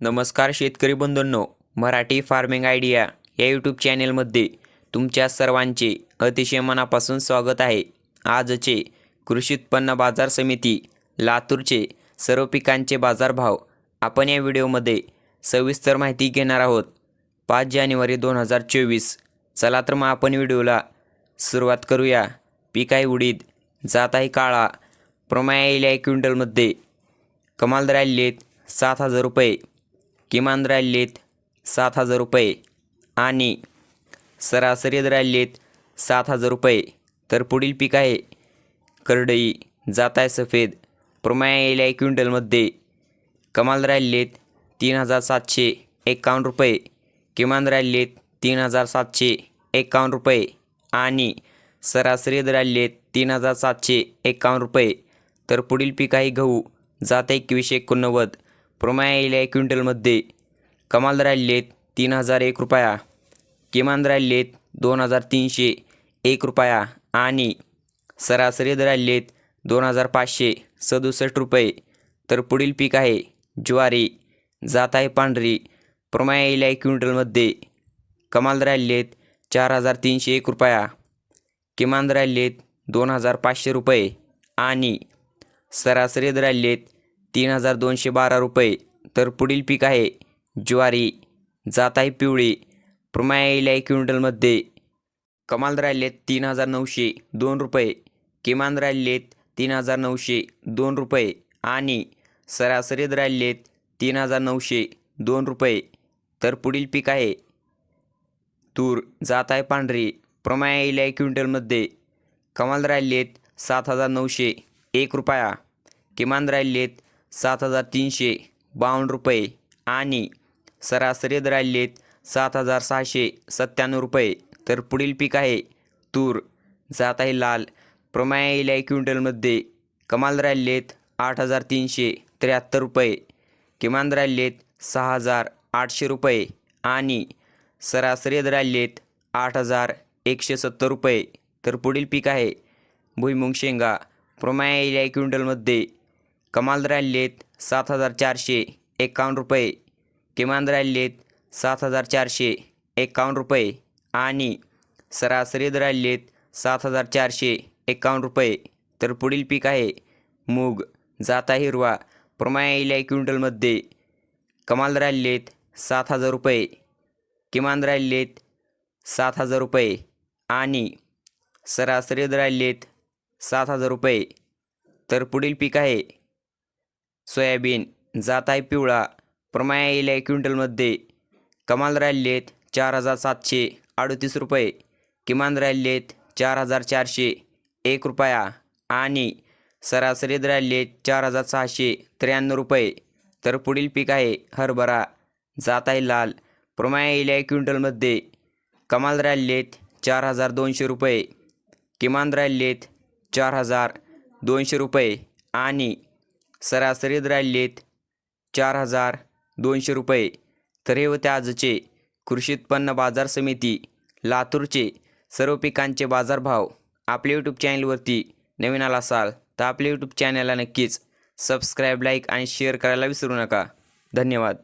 नमस्कार शेतकरी बंधूंनो मराठी फार्मिंग आयडिया या यूट्यूब चॅनेलमध्ये तुमच्या सर्वांचे अतिशय मनापासून स्वागत आहे. आजचे कृषी उत्पन्न बाजार समिती लातूरचे सर्व पिकांचे बाजारभाव आपण या व्हिडिओमध्ये सविस्तर माहिती घेणार आहोत. पाच जानेवारी दोन हजार चोवीस चला तर मग आपण व्हिडिओला सुरुवात करूया. पीक आहे उडीद जात आहे काळा प्रमाया येईल आहे क्विंटलमध्ये कमाल दर आलेत सात हजार रुपये. किमान रॅलीत सात हजार रुपये आणि सरासरी रॅलीत सात हजार रुपये तर पुढील पीक आहे करडई जात आहे सफेद प्रमाया येईल क्विंटलमध्ये कमाल रॅलीत तीन हजार सातशे एकावन्न रुपये किमान रॅलीत तीन हजार सातशे एकावन्न रुपये आणि सरासरी रॅलीत तीन हजार सातशे एकावन्न रुपये तर पुढील पीक आहे गहू जात एकवीसशे एकोणनव्वद. प्रमाया क्विंटलमध्ये कमाल राहिलेत तीन हजार एक रुपया. किमान राहिलेत दोन हजार तीनशे एक रुपया. आणि सरासरी राहिलेत दोन हजार पाचशे सदुसष्ट रुपये. तर पुढील पीक आहे ज्वारी. जात आहे पांढरी. प्रमाया क्विंटलमध्ये कमाल राहिलेत चार हजार तीनशे एक रुपया. किमान राहिलेत दोन हजार पाचशे रुपये. आणि सरासरी राहिलेत तीन हजार दोनशे बारा रुपये. तर पुढील पीक आहे ज्वारी. जात आहे पिवळी. प्रमाया येईल आहे क्विंटलमध्ये कमाल राहिलेत तीन हजार नऊशे दोन रुपये. किमान राहिलेत तीन हजार नऊशे दोन रुपये. आणि सरासरी राहिलेत तीन हजार नऊशे दोन रुपये. तर पुढील पीक आहे तूर. जात आहे पांढरी. प्रमाया येईल आहे क्विंटलमध्ये कमाल राहिलेत सात हजार नऊशे एक रुपया. किमान राहिलेत सात हजार तीनशे बावन्न रुपये आणि सरासरी दर सात हजार सहाशे सत्त्याण्णव रुपये. तर पुढील पीक आहे तूर. जात आहे लाल. प्रमाया येईल क्विंटलमध्ये. कमाल दर आठ हजार तीनशे त्र्याहत्तर रुपये. किमान दर सहा हजार आठशे रुपये आणि सरासरी दर आठ हजार एकशे सत्तर रुपये. तर पुढील पीक आहे भुईमुंग शेंगा. प्रमाया येईल क्विंटलमध्ये कमाल दर सात हजार चारशे एकावन्न रुपये किमान दर सात हजार चारशे एकावन्न रुपये आणि सरासरी दर सात हजार चारशे एकावन्न रुपये. तर पुढील पीक आहे मूग जाता हिरवा प्रमाया इल्या क्विंटलमध्ये. कमाल दर सात हजार रुपये किमान दर सात हजार रुपये आणि सरासरी दर सात हजार रुपये. तर पुढील पीक आहे सोयाबीन जात आहे पिवळा प्रमाया येईल आहे क्विंटलमध्ये. कमाल राहिलेत चार हजार सातशे अडतीस रुपये. किमान राहिलेत चार हजार चारशे एक रुपया. आणि सरासरी दर चार हजार सहाशे त्र्याण्णव रुपये. तर पुढील पीक आहे हरभरा. जात आहे लाल प्रमाया येईल आहे क्विंटलमध्ये. कमाल राहिलेत चार हजार दोनशे रुपये. किमान राहिलेत चार हजार दोनशे रुपये. आणि सरासरी दर आलेत चार हजार दोनशे रुपये. तर हे होते आजचे कृषी उत्पन्न बाजार समिती लातूरचे सर्व पिकांचे बाजारभाव आपल्या यूट्यूब चॅनलवरती नवीन आला असाल तर आपल्या यूट्यूब चॅनलला नक्कीच सबस्क्राईब लाईक आणि शेअर करायला विसरू नका. धन्यवाद.